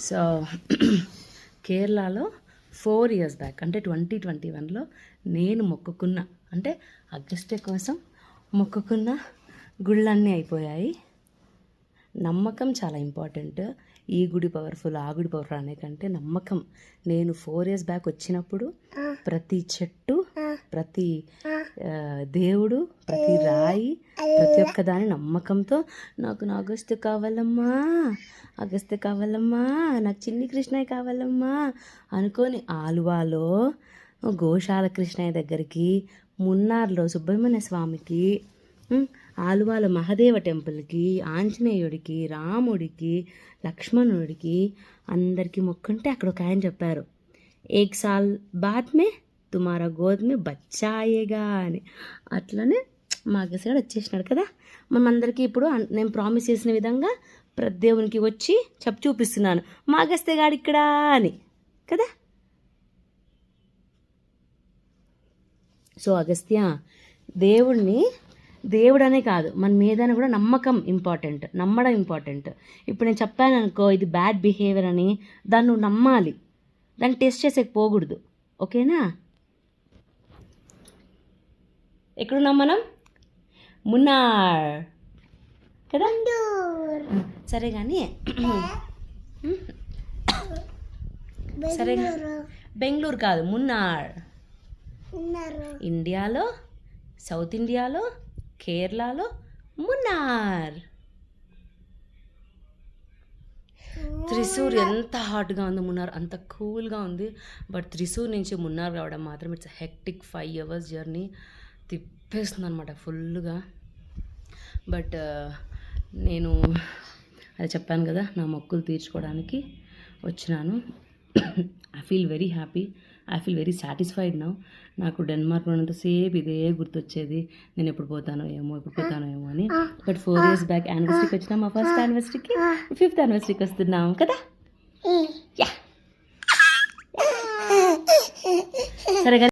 So కేరళలో four years back అంటే twenty twenty వన్లో నేను మొక్కుకున్న అంటే అగస్టే కోసం మొక్కుకున్న గుళ్ళన్నీ అయిపోయాయి. నమ్మకం చాలా ఇంపార్టెంట్ ఈ గుడి పవర్ఫుల్ ఆ గుడి పవర్ఫుల్ అనే కంటే నమ్మకం. నేను ఫోర్ ఇయర్స్ బ్యాక్ వచ్చినప్పుడు ప్రతి చెట్టు ప్రతి దేవుడు ప్రతి రాయి ప్రతి ఒక్క దాని నమ్మకంతో నాకు నా అగస్త్య కావాలమ్మా అగస్త్య కావాలమ్మా నాకు చిన్ని కృష్ణయ్య కావాలమ్మా అనుకొని ఆలువాలో గోశాల కృష్ణయ్య దగ్గరికి మున్నార్లో సుబ్రహ్మణ్య స్వామికి ఆలువాల మహదేవ టెంపుల్కి ఆంజనేయుడికి రాముడికి లక్ష్మణుడికి అందరికీ మొక్కుంటే అక్కడ ఒక ఆయన చెప్పారు ఏక్ సాల్ బాద్ మే తుమారా గోద్ మే బచ్చా అని. అట్లనే మా గారు వచ్చేసినాడు కదా. మనందరికీ ఇప్పుడు నేను ప్రామిస్ చేసిన విధంగా ప్రతి దేవునికి వచ్చి చెప్పు చూపిస్తున్నాను. మా అగస్త్య గాడు ఇక్కడ అని. కదా? సో అగస్త్య దేవుణ్ణి దేవుడనే కాదు మన మీదనే కూడా నమ్మకం ఇంపార్టెంట్ నమ్మడం ఇంపార్టెంట్ ఇప్పుడు నేను చెప్పాను అనుకో ఇది బ్యాడ్ బిహేవియర్ అని దాన్ని నువ్వు నమ్మాలి. దాన్ని టెస్ట్ చేసేకి పోకూడదు. ఓకేనా? ఎక్కడున్నాం మనం? మున్నార్. కదా? సరే కానీ సరే బెంగళూరు కాదు మున్నార్. ఇండియాలో సౌత్ ఇండియాలో కేరళలో మున్నార్. త్రిశూర్ ఎంత హాట్గా ఉంది మున్నార్ అంత కూల్గా ఉంది. బట్ త్రిశూర్ నుంచి మున్నార్ రావడం మాత్రం it's hectic five hours journey తిప్పేస్తుంది అనమాట ఫుల్గా బట్ నేను అది చెప్పాను కదా నా మొక్కులు తీర్చుకోవడానికి వచ్చినాను. I feel very happy I feel very satisfied now నాకు డెన్మార్క్ ఉన్నంతసేపు ఇదే గుర్తొచ్చేది. నేను ఎప్పుడు పోతానో ఏమో ఎప్పుడు పోతానో ఏమో అని. బట్ ఫోర్ ఇయర్స్ బ్యాక్ యానివర్సరీకి వచ్చినాం మా ఫస్ట్ యానివర్సరీకి ఫిఫ్త్ యానివర్సరీకి వస్తున్నాం కదా? యా సరే